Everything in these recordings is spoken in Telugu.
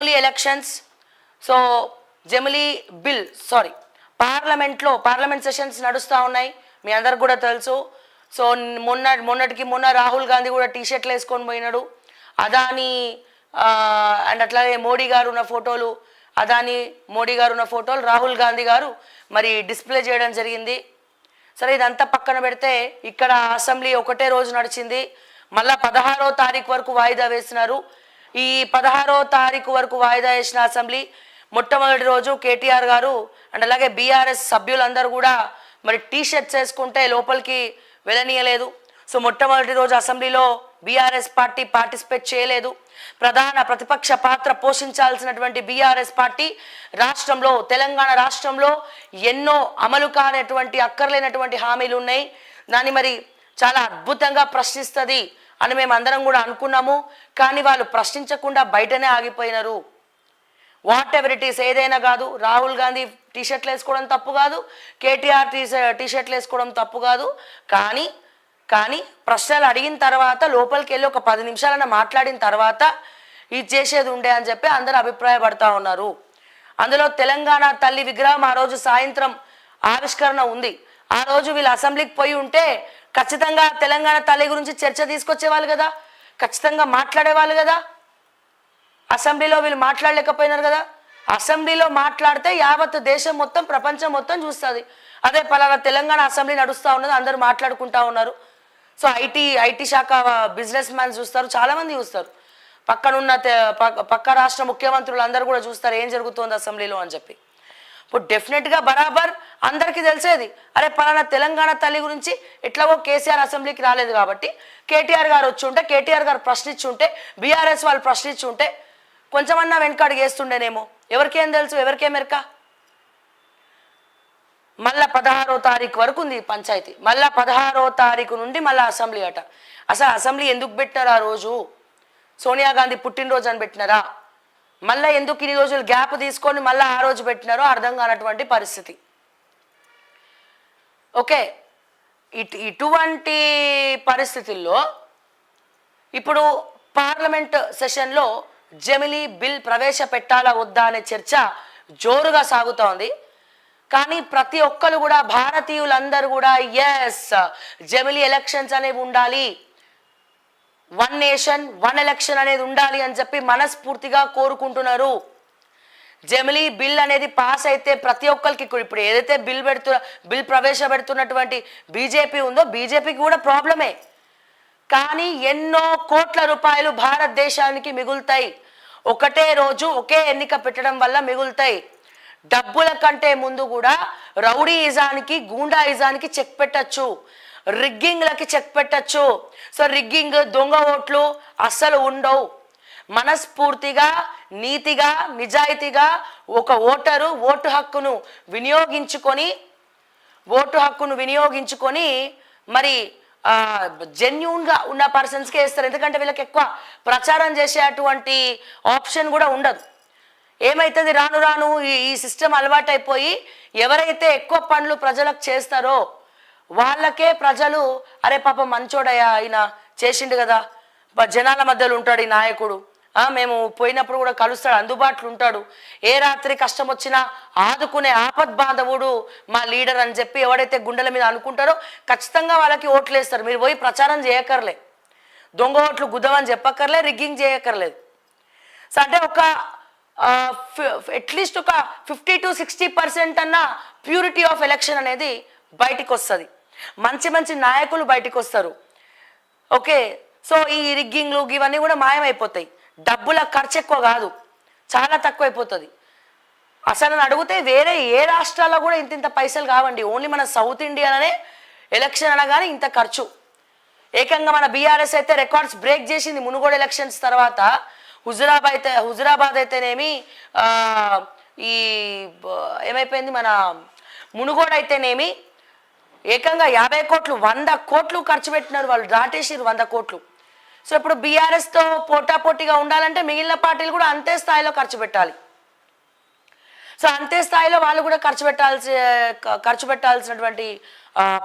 జమిలీ ఎలక్షన్స్ సో జమిలీ బిల్ సారీ పార్లమెంట్లో పార్లమెంట్ సెషన్స్ నడుస్తూ ఉన్నాయి. మీ అందరికి కూడా తెలుసు. సో మొన్న మొన్నటికి మొన్న రాహుల్ గాంధీ కూడా టీ షర్ట్లు వేసుకొని పోయినాడు. అదాని అండ్ అట్లాగే మోడీ గారు ఉన్న ఫోటోలు అదాని మోడీ గారు ఉన్న ఫోటోలు రాహుల్ గాంధీ గారు మరి డిస్ప్లే చేయడం జరిగింది. సరే ఇదంతా పక్కన పెడితే ఇక్కడ అసెంబ్లీ ఒకటే రోజు నడిచింది. మళ్ళా పదహారో తారీఖు వరకు వాయిదా వేసినారు. ఈ పదహారో తారీఖు వరకు వాయిదా వేసిన అసెంబ్లీ మొట్టమొదటి రోజు కేటీఆర్ గారు అండ్ అలాగే బీఆర్ఎస్ సభ్యులందరూ కూడా మరి టీ షర్ట్స్ వేసుకుంటే లోపలికి వెళ్ళనీయలేదు. సో మొట్టమొదటి రోజు అసెంబ్లీలో బీఆర్ఎస్ పార్టీ పార్టిసిపేట్ చేయలేదు. ప్రధాన ప్రతిపక్ష పాత్ర పోషించాల్సినటువంటి బీఆర్ఎస్ పార్టీ రాష్ట్రంలో తెలంగాణ రాష్ట్రంలో ఎన్నో అమలు కానటువంటి అక్కర్లేనటువంటి హామీలు ఉన్నాయి. దాన్ని మరి చాలా అద్భుతంగా ప్రశ్నిస్తుంది అని మేము అందరం కూడా అనుకున్నాము. కానీ వాళ్ళు ప్రశ్నించకుండా బయటనే ఆగిపోయినారు. వాట్ ఎవర్ ఇట్ ఈస్ ఏదైనా కాదు. రాహుల్ గాంధీ టీ షర్ట్లు వేసుకోవడం తప్పు కాదు. కేటీఆర్ టీ టీ షర్ట్లు వేసుకోవడం తప్పు కాదు. కానీ కానీ ప్రశ్నలు అడిగిన తర్వాత లోపలికి వెళ్ళి ఒక పది నిమిషాలన్న మాట్లాడిన తర్వాత ఇది చేసేది ఉండే అని చెప్పి అందరూ అభిప్రాయపడతా ఉన్నారు. అందులో తెలంగాణ తల్లి విగ్రహం ఆ రోజు సాయంత్రం ఆవిష్కరణ ఉంది. ఆ రోజు వీళ్ళు అసెంబ్లీకి పోయి ఉంటే ఖచ్చితంగా తెలంగాణ తల్లి గురించి చర్చ తీసుకొచ్చేవాళ్ళు కదా ఖచ్చితంగా మాట్లాడేవాళ్ళు కదా. అసెంబ్లీలో వీళ్ళు మాట్లాడలేకపోయినారు కదా. అసెంబ్లీలో మాట్లాడితే యావత్ దేశం మొత్తం ప్రపంచం మొత్తం చూస్తుంది. అదే పలానా తెలంగాణ అసెంబ్లీ నడుస్తూ ఉన్నది అందరూ మాట్లాడుకుంటా ఉన్నారు. సో ఐటీ ఐటీ శాఖ బిజినెస్ మ్యాన్స్ చూస్తారు చాలామంది చూస్తారు. పక్కనున్న పక్క- పక్క రాష్ట్ర ముఖ్యమంత్రులు అందరూ కూడా చూస్తారు ఏం జరుగుతుంది అసెంబ్లీలో అని చెప్పి. ఇప్పుడు డెఫినెట్గా బరాబర్ అందరికీ తెలిసేది. అరే పలానా తెలంగాణ తల్లి గురించి ఎట్లాగో కేసీఆర్ అసెంబ్లీకి రాలేదు కాబట్టి కేటీఆర్ గారు వచ్చి ఉంటే కేటీఆర్ గారు ప్రశ్నించి ఉంటే బీఆర్ఎస్ వాళ్ళు ప్రశ్నించి ఉంటే కొంచెమన్నా వెనకాడికి చేస్తుండేనేమో ఎవరికేం తెలుసు? ఎవరికేం మెరక? మళ్ళా పదహారో తారీఖు వరకు ఉంది పంచాయతీ. మళ్ళా పదహారో తారీఖు నుండి మళ్ళీ అసెంబ్లీ అట. అసలు అసెంబ్లీ ఎందుకు పెట్టినారు ఆ రోజు? సోనియా గాంధీ పుట్టినరోజు అని పెట్టినారా? మళ్ళీ ఎందుకు ఇన్ని రోజులు గ్యాప్ తీసుకొని మళ్ళీ ఆ రోజు పెట్టినారో అర్థం కానటువంటి పరిస్థితి. ఓకే ఇటు ఇటువంటి పరిస్థితుల్లో ఇప్పుడు పార్లమెంట్ సెషన్లో జమిలీ బిల్ ప్రవేశపెట్టాలా వద్దా అనే చర్చ జోరుగా సాగుతోంది. కానీ ప్రతి ఒక్కరు కూడా భారతీయులందరూ కూడా ఎస్ జమిలీ ఎలక్షన్స్ అనేవి ఉండాలి. వన్ నేషన్ వన్ ఎలక్షన్ అనేది ఉండాలి అని చెప్పి మనస్ఫూర్తిగా కోరుకుంటున్నారు. జమిలీ బిల్ అనేది పాస్ అయితే ప్రతి ఒక్కరికి ఇప్పుడు ఏదైతే బిల్ పెడుతున్న బిల్ ప్రవేశపెడుతున్నటువంటి బీజేపీ ఉందో బీజేపీకి కూడా ప్రాబ్లమే. కానీ ఎన్నో కోట్ల రూపాయలు భారతదేశానికి మిగులుతాయి. ఒకటే రోజు ఒకే ఎన్నిక పెట్టడం వల్ల మిగులుతాయి. డబ్బుల కంటే ముందు కూడా రౌడీయిజానికి గూండాయిజానికి చెక్ పెట్టచ్చు. రిగ్గింగ్లకి చెక్ పెట్టచ్చు. సో రిగ్గింగ్ దొంగ ఓట్లు అస్సలు ఉండవు. మనస్ఫూర్తిగా నీతిగా నిజాయితీగా ఒక ఓటరు ఓటు హక్కును వినియోగించుకొని ఓటు హక్కును వినియోగించుకొని మరి జెన్యున్గా ఉన్న పర్సన్స్కే వేస్తారు ఎందుకంటే వీళ్ళకి ఎక్కువ ప్రచారం చేసే అటువంటి ఆప్షన్ కూడా ఉండదు. ఏమవుతుంది రాను రాను ఈ ఈ సిస్టమ్ అలవాటైపోయి ఎవరైతే ఎక్కువ పనులు ప్రజలకు చేస్తారో వాళ్ళకే ప్రజలు అరే పాప మంచోడయ్యా ఆయన చేసిండు కదా. జనాల మధ్యలో ఉంటాడు ఈ నాయకుడు. ఆ, మేము పోయినప్పుడు కూడా కలుస్తాడు అందుబాటులో ఉంటాడు. ఏ రాత్రి కష్టం వచ్చినా ఆదుకునే ఆపద్ బాంధవుడు మా లీడర్ అని చెప్పి ఎవడైతే గుండెల మీద అనుకుంటారో ఖచ్చితంగా వాళ్ళకి ఓట్లు వేస్తారు మీరు పోయి ప్రచారం చేయకర్లే దొంగ ఓట్లు గుద్దమని చెప్పక్కర్లే రిగ్గింగ్ చేయక్కర్లేదు. సో అంటే ఒక అట్లీస్ట్ ఒక ఫిఫ్టీ టు సిక్స్టీ పర్సెంట్ అన్న ప్యూరిటీ ఆఫ్ ఎలక్షన్ అనేది బయటికి వస్తుంది మంచి మంచి నాయకులు బయటికి వస్తారు ఓకే? సో ఈ రిగ్గింగ్లు ఇవన్నీ కూడా మాయమైపోతాయి. డబ్బుల ఖర్చు ఎక్కువ కాదు. చాలా తక్కువ అయిపోతుంది అసలు నన్ను అడిగితే వేరే ఏ రాష్ట్రాల్లో కూడా ఇంత ఇంత పైసలు కావండి. ఓన్లీ మన సౌత్ ఇండియాలోనే ఎలక్షన్ అనగానే ఇంత ఖర్చు. ఏకంగా మన బీఆర్ఎస్ అయితే రికార్డ్స్ బ్రేక్ చేసింది మునుగోడు ఎలక్షన్స్ తర్వాత. హుజురాబాద్ అయితే హుజురాబాద్ అయితేనేమి ఈ ఏమైపోయింది మన మునుగోడు అయితేనేమి ఏకంగా యాభై కోట్లు వంద కోట్లు ఖర్చు పెట్టినారు వాళ్ళు దాటేసిరు వంద కోట్లు. సో ఇప్పుడు బీఆర్ఎస్తో పోటాపోటీగా ఉండాలంటే మిగిలిన పార్టీలు కూడా అంతే స్థాయిలో ఖర్చు పెట్టాలి. సో అంతే స్థాయిలో వాళ్ళు కూడా ఖర్చు పెట్టాల్సి ఖర్చు పెట్టాల్సినటువంటి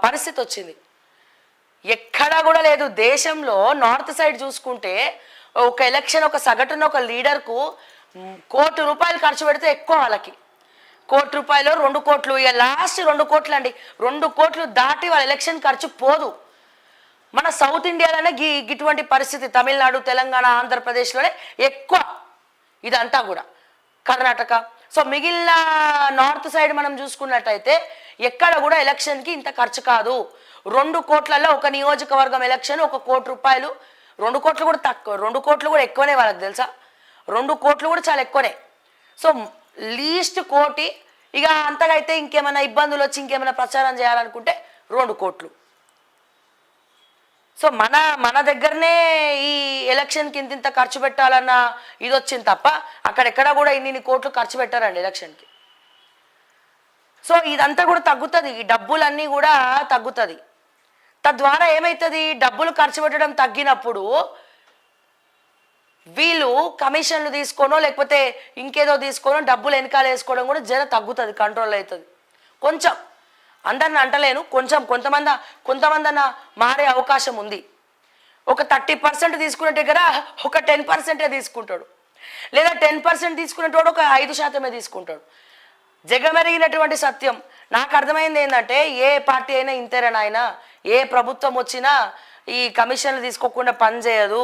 పరిస్థితి వచ్చింది. ఎక్కడా కూడా లేదు. దేశంలో నార్త్ సైడ్ చూసుకుంటే ఒక ఎలక్షన్ ఒక సగటున ఒక లీడర్కు కోటి రూపాయలు ఖర్చు పెడితే ఎక్కువ వాళ్ళకి. కోటి రూపాయలు రెండు కోట్లు ఇక లాస్ట్ రెండు కోట్లు అండి. రెండు కోట్లు దాటి వాళ్ళ ఎలక్షన్ ఖర్చు పోదు. మన సౌత్ ఇండియాలోనే గి ఇటువంటి పరిస్థితి తమిళనాడు తెలంగాణ ఆంధ్రప్రదేశ్లోనే ఎక్కువ. ఇదంతా కూడా. కర్ణాటక. సో మిగిలిన నార్త్ సైడ్ మనం చూసుకున్నట్టయితే ఎక్కడ కూడా ఎలక్షన్కి ఇంత ఖర్చు కాదు. రెండు కోట్లలో ఒక నియోజకవర్గం ఎలక్షన్ ఒక కోటి రూపాయలు. రెండు కోట్లు కూడా తక్కువ. రెండు కోట్లు కూడా ఎక్కువనే వాళ్ళకి తెలుసా? రెండు కోట్లు కూడా చాలా ఎక్కువనే. సో లీస్ట్ కోటి. ఇక అంతగా అయితే ఇంకేమైనా ఇబ్బందులు వచ్చి ఇంకేమైనా ప్రచారం చేయాలనుకుంటే రెండు కోట్లు. సో మన మన దగ్గరనే ఈ ఎలక్షన్కి ఇంత ఇంత ఖర్చు పెట్టాలన్న ఇది వచ్చింది తప్ప అక్కడెక్కడ కూడా ఇన్ని ఇన్ని కోట్లు ఖర్చు పెట్టారండి ఎలక్షన్కి. సో ఇదంతా కూడా తగ్గుతుంది. ఈ డబ్బులన్నీ కూడా తగ్గుతుంది. తద్వారా ఏమవుతుంది డబ్బులు ఖర్చు పెట్టడం తగ్గినప్పుడు వీళ్ళు కమిషన్లు తీసుకోనో లేకపోతే ఇంకేదో తీసుకోనో డబ్బులు వెనకాల వేసుకోవడం కూడా జర తగ్గుతుంది కంట్రోల్ అవుతుంది. కొంచెం. అందరిని అంటలేను కొంచెం. కొంతమంది కొంతమంది అన్న మారే అవకాశం ఉంది. ఒక థర్టీ పర్సెంట్ తీసుకునే దగ్గర ఒక టెన్ పర్సెంటే తీసుకుంటాడు. లేదా టెన్ పర్సెంట్ తీసుకునేటోడు ఒక ఐదు శాతమే తీసుకుంటాడు. జగమెరిగినటువంటి సత్యం. నాకు అర్థమైంది ఏంటంటే ఏ పార్టీ అయినా ఇంతేనా నాయన? ఏ ప్రభుత్వం వచ్చినా ఈ కమిషన్లు తీసుకోకుండా పనిచేయదు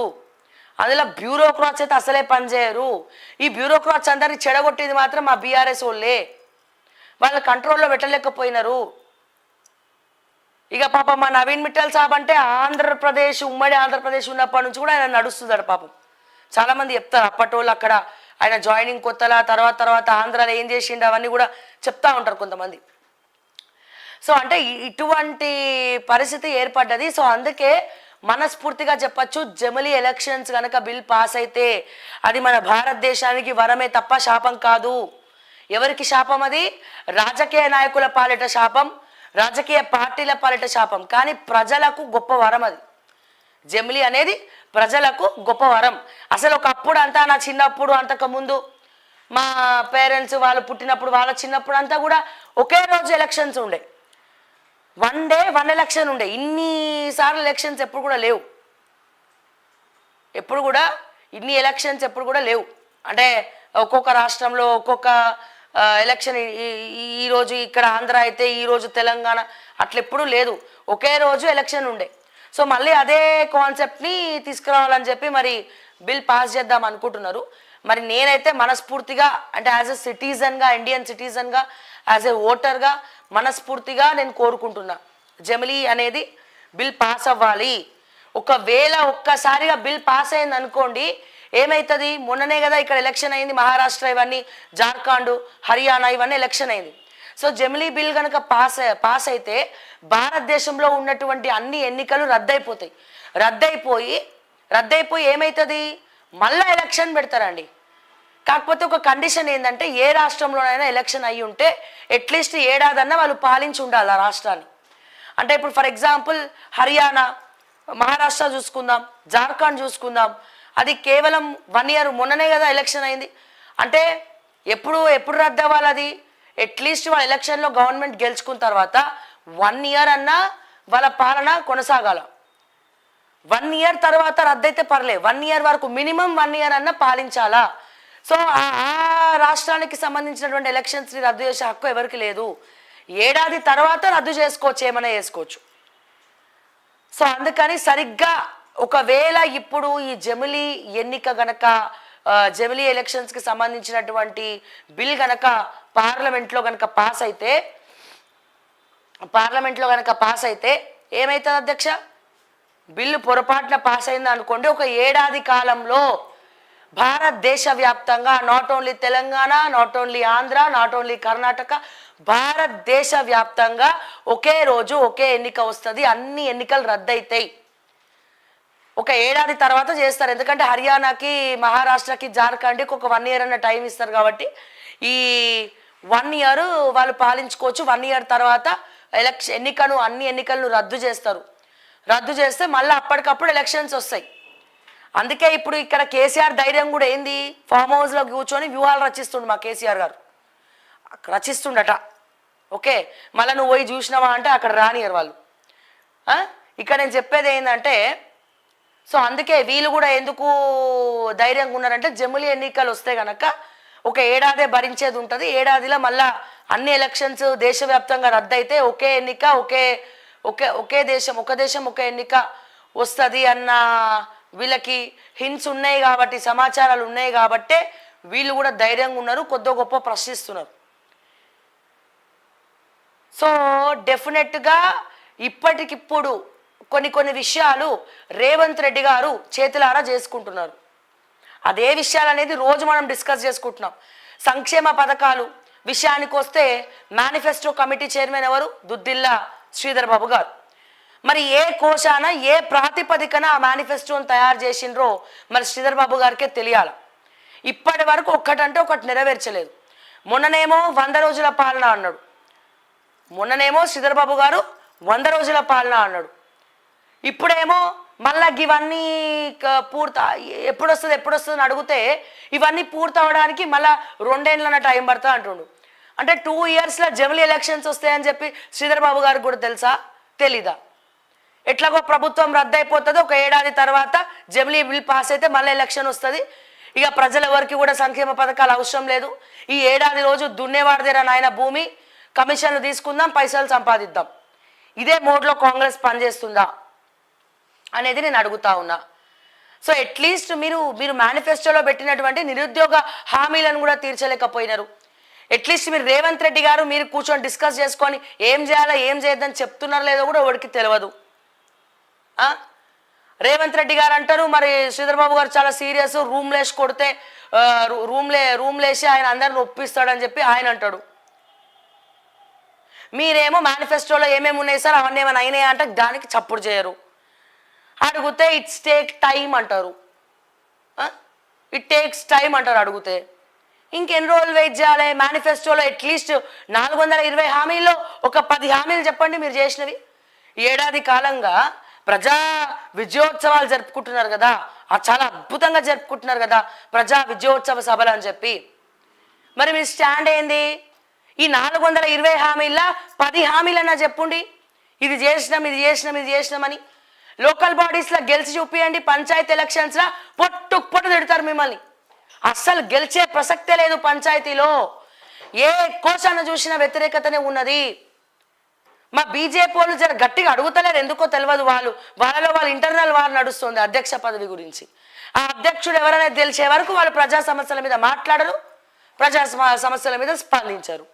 అందులో బ్యూరోక్రాట్స్ అయితే అసలే పనిచేయరు ఈ బ్యూరోక్రాట్స్ అందరినీ చెడగొట్టేది మాత్రం మా బీఆర్ఎస్ వాళ్ళే. వాళ్ళ కంట్రోల్లో పెట్టలేకపోయినారు. ఇక పాపం మా నవీన్ మిట్టల్ సాబ్ అంటే ఆంధ్రప్రదేశ్ ఉమ్మడి ఆంధ్రప్రదేశ్ ఉన్నప్పటి నుంచి కూడా ఆయన నడుస్తున్నాడు పాపం. చాలా మంది చెప్తారు అప్పటోళ్ళు అక్కడ ఆయన జాయినింగ్ కొత్తలా తర్వాత తర్వాత ఆంధ్రాలో ఏం చేసిండు అవన్నీ కూడా చెప్తా ఉంటారు కొంతమంది. సో అంటే ఇటువంటి పరిస్థితి ఏర్పడ్డది. సో అందుకే మనస్ఫూర్తిగా చెప్పచ్చు. జమిలీ ఎలక్షన్స్ కనుక బిల్ పాస్ అయితే అది మన భారతదేశానికి వరమే తప్ప శాపం కాదు. ఎవరికి శాపం అది? రాజకీయ నాయకుల పాలిట శాపం రాజకీయ పార్టీల పాలిట శాపం. కానీ ప్రజలకు గొప్ప వరం అది. జమిలీ అనేది ప్రజలకు గొప్ప వరం. అసలు ఒకప్పుడు అంతా నా చిన్నప్పుడు అంతకుముందు మా పేరెంట్స్ వాళ్ళు పుట్టినప్పుడు వాళ్ళ చిన్నప్పుడు అంతా కూడా ఒకే రోజు ఎలక్షన్స్ ఉండే. వన్ డే వన్ ఎలక్షన్ ఉండే. ఇన్ని సార్లు ఎలక్షన్స్ ఎప్పుడు కూడా లేవు. ఎప్పుడు కూడా ఇన్ని ఎలక్షన్స్ ఎప్పుడు కూడా లేవు. అంటే ఒక్కొక్క రాష్ట్రంలో ఒక్కొక్క ఎలక్షన్ ఈరోజు ఇక్కడ ఆంధ్ర అయితే ఈరోజు తెలంగాణ అట్లెప్పుడు లేదు. ఒకే రోజు ఎలక్షన్ ఉండే. సో మళ్ళీ అదే కాన్సెప్ట్ని తీసుకురావాలని చెప్పి మరి బిల్ పాస్ చేద్దాం అనుకుంటున్నారు. మరి నేనైతే మనస్ఫూర్తిగా అంటే యాజ్ ఎ సిటిజన్గా ఇండియన్ సిటిజన్గా యాజ్ ఎ ఓటర్గా మనస్ఫూర్తిగా నేను కోరుకుంటున్నా. జమిలీ అనేది బిల్ పాస్ అవ్వాలి. ఒకవేళ ఒక్కసారిగా బిల్ పాస్ అయింది అనుకోండి ఏమవుతుంది మొన్ననే కదా ఇక్కడ ఎలక్షన్ అయింది మహారాష్ట్ర ఇవన్నీ జార్ఖండ్ హర్యానా ఇవన్నీ ఎలక్షన్ అయింది. సో జమిలీ బిల్ కనుక పాస్ పాస్ అయితే భారతదేశంలో ఉన్నటువంటి అన్ని ఎన్నికలు రద్దయిపోతాయి. రద్దయిపోయి రద్దయిపోయి ఏమవుతుంది మళ్ళీ ఎలక్షన్ పెడతారండి. కాకపోతే ఒక కండిషన్ ఏంటంటే ఏ రాష్ట్రంలోనైనా ఎలక్షన్ అయ్యి ఉంటే అట్లీస్ట్ ఏడాదన్నా వాళ్ళు పాలించి ఉండాలి ఆ రాష్ట్రాన్ని. అంటే ఇప్పుడు ఫర్ ఎగ్జాంపుల్ హర్యానా మహారాష్ట్ర చూసుకుందాం జార్ఖండ్ చూసుకుందాం. అది కేవలం వన్ ఇయర్ మొన్ననే కదా ఎలక్షన్ అయింది. అంటే ఎప్పుడు ఎప్పుడు రద్దు అవ్వాలి అది? అట్లీస్ట్ వాళ్ళ ఎలక్షన్లో గవర్నమెంట్ గెలుచుకున్న తర్వాత వన్ ఇయర్ అన్నా వాళ్ళ పాలన కొనసాగాల. వన్ ఇయర్ తర్వాత రద్దయితే పర్లేదు. వన్ ఇయర్ వరకు మినిమం వన్ ఇయర్ అన్న పాలించాలా? సో ఆ రాష్ట్రానికి సంబంధించినటువంటి ఎలక్షన్స్ని రద్దు చేసే హక్కు ఎవరికి లేదు? ఏడాది తర్వాత రద్దు చేసుకోవచ్చు ఏమైనా చేసుకోవచ్చు. సో అందుకని సరిగ్గా ఒకవేళ ఇప్పుడు ఈ జమిలీ ఎన్నిక గనక జమిలీ ఎలక్షన్స్కి సంబంధించినటువంటి బిల్ గనక పార్లమెంట్లో గనక పాస్ అయితే పార్లమెంట్లో గనక పాస్ అయితే ఏమవుతుంది అధ్యక్ష? బిల్లు పొరపాట్ల పాస్ అయింది అనుకోండి ఒక ఏడాది కాలంలో భారతదేశ వ్యాప్తంగా not only Telangana not only Andhra not only Karnataka భారతదేశ వ్యాప్తంగా ఒకే రోజు ఒకే ఎన్నిక వస్తుంది అన్ని ఎన్నికలు రద్దయితాయి. ఒక ఏడాది తర్వాత చేస్తారు ఎందుకంటే హర్యానాకి మహారాష్ట్రకి జార్ఖండ్కి ఒక వన్ ఇయర్ అన్న టైం ఇస్తారు కాబట్టి ఈ వన్ ఇయర్ వాళ్ళు పాలించుకోవచ్చు వన్ ఇయర్ తర్వాత ఎలక్షన్ ఎన్నికను అన్ని ఎన్నికలను రద్దు చేస్తారు. రద్దు చేస్తే మళ్ళీ అప్పటికప్పుడు ఎలక్షన్స్ వస్తాయి. అందుకే ఇప్పుడు ఇక్కడ కేసీఆర్ ధైర్యం కూడా ఏంది? ఫామ్ హౌస్లో కూర్చొని వ్యూహాలు రచిస్తుండు మా కేసీఆర్ గారు. రచిస్తుండట. ఓకే మళ్ళీ నువ్వు పోయి చూసినావా అంటే అక్కడ రానియరు వాళ్ళు. ఇక్కడ నేను చెప్పేది ఏంటంటే సో అందుకే వీళ్ళు కూడా ఎందుకు ధైర్యంగా ఉన్నారంటే జమ్ములి ఎన్నికలు వస్తే కనుక ఒక ఏడాదే భరించేది ఉంటుంది. ఏడాదిలో మళ్ళా అన్ని ఎలక్షన్స్ దేశవ్యాప్తంగా రద్దయితే ఒకే ఎన్నిక ఒకే ఒకే ఒకే దేశం ఒక దేశం ఒక ఎన్నిక వస్తుంది అన్న వీళ్ళకి హింట్స్ ఉన్నాయి కాబట్టి సమాచారాలు ఉన్నాయి కాబట్టే వీళ్ళు కూడా ధైర్యంగా ఉన్నారు కొద్ది గొప్ప ప్రశ్నిస్తున్నారు. సో డెఫినెట్గా ఇప్పటికిప్పుడు కొన్ని కొన్ని విషయాలు రేవంత్ రెడ్డి గారు చేతులారా చేసుకుంటున్నారు. అదే విషయాలు అనేది రోజు మనం డిస్కస్ చేసుకుంటున్నాం. సంక్షేమ పథకాలు విషయానికి వస్తే మేనిఫెస్టో కమిటీ చైర్మన్ ఎవరు? దుద్దిల్లా శ్రీధర్ బాబు గారు. మరి ఏ కోశాన ఏ ప్రాతిపదికన ఆ మేనిఫెస్టోని తయారు చేసిండ్రో మరి శ్రీధర్ బాబు గారికే తెలియాలి. ఇప్పటి వరకు ఒక్కటంటే ఒకటి నెరవేర్చలేదు. మొన్ననేమో వంద రోజుల పాలన అన్నాడు. మొన్ననేమో శ్రీధర్ బాబు గారు వంద రోజుల పాలన అన్నాడు. ఇప్పుడేమో మళ్ళా ఇవన్నీ పూర్త ఎప్పుడు వస్తుంది ఎప్పుడు వస్తుంది అని అడిగితే ఇవన్నీ పూర్తవడానికి మళ్ళా రెండేళ్ళన టైం పడుతుంది అంటుండు. అంటే టూ ఇయర్స్లో జమిలీ ఎలక్షన్స్ వస్తాయని చెప్పి శ్రీధర్ బాబు గారికి కూడా తెలుసా? తెలీదా? ఎట్లాగో ప్రభుత్వం రద్దయిపోతుంది ఒక ఏడాది తర్వాత జమిలీ బిల్ పాస్ అయితే మళ్ళీ ఎలక్షన్ వస్తుంది. ఇక ప్రజల ఎవరికి కూడా సంక్షేమ పథకాలు అవసరం లేదు. ఈ ఏడాది రోజు దున్నేవాడిదేరా నాయన భూమి కమిషన్లు తీసుకుందాం పైసలు సంపాదిద్దాం. ఇదే మోడ్లో కాంగ్రెస్ పనిచేస్తుందా? అనేది నేను అడుగుతా ఉన్నా. సో అట్లీస్ట్ మీరు మీరు మేనిఫెస్టోలో పెట్టినటువంటి నిరుద్యోగ హామీలను కూడా తీర్చలేకపోయినారు. అట్లీస్ట్ మీరు రేవంత్ రెడ్డి గారు మీరు కూర్చొని డిస్కస్ చేసుకొని ఏం చేయాలో ఏం చేయొద్దని చెప్తున్నారో లేదో కూడా ఎవరికి తెలియదు. రేవంత్ రెడ్డి గారు అంటారు మరి శ్రీధర్బాబు గారు చాలా సీరియస్ రూమ్ లేసి కొడితే ఆ, రూ- రూమ్లే రూమ్ లేసి ఆయన అందరిని ఒప్పిస్తాడని చెప్పి ఆయన అంటాడు. మీరేమో మేనిఫెస్టోలో ఏమేమి ఉన్నాయి సార్? అవన్నీ ఏమైనా అయినాయా? అంటే దానికి చప్పుడు చేయరు. అడిగితే ఇట్స్ టేక్ టైం అంటారు. ఇట్ టేక్స్ టైం అంటారు అడిగితే. ఇంకెన్ని రోజులు వెయిట్ చేయాలి? మేనిఫెస్టోలో అట్లీస్ట్ నాలుగు వందల ఇరవై హామీల్లో ఒక పది హామీలు చెప్పండి మీరు చేసినవి. ఏడాది కాలంగా ప్రజా విజయోత్సవాలు జరుపుకుంటున్నారు కదా అది చాలా అద్భుతంగా జరుపుకుంటున్నారు కదా ప్రజా విజయోత్సవ సభలు అని చెప్పి. మరి మీ స్టాండ్ ఏంది? ఈ నాలుగు వందల ఇరవై హామీల పది హామీలన్నా చెప్పుండి. ఇది చేసినాం ఇది చేసినాం ఇది చేసినామని. లోకల్ బాడీస్లో గెలిచి చూపియండి పంచాయతీ ఎలక్షన్స్లో పొట్టు పొట్టు తిడతారు మిమ్మల్ని. అస్సలు గెలిచే ప్రసక్తే లేదు పంచాయతీలో. ఏ కోశాన్ని చూసిన వ్యతిరేకతనే ఉన్నది. మా బీజేపీ వాళ్ళు జర గట్టిగా అడుగుతలేరు ఎందుకో తెలియదు వాళ్ళు. వాళ్ళలో వాళ్ళ ఇంటర్నల్ వారు నడుస్తుంది అధ్యక్ష పదవి గురించి. ఆ అధ్యక్షుడు ఎవరైనా తెలిసే వరకు వాళ్ళు ప్రజా సమస్యల మీద మాట్లాడరు ప్రజా సమస్యల మీద స్పందించరు.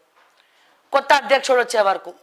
కొత్త అధ్యక్షుడు వచ్చే వరకు.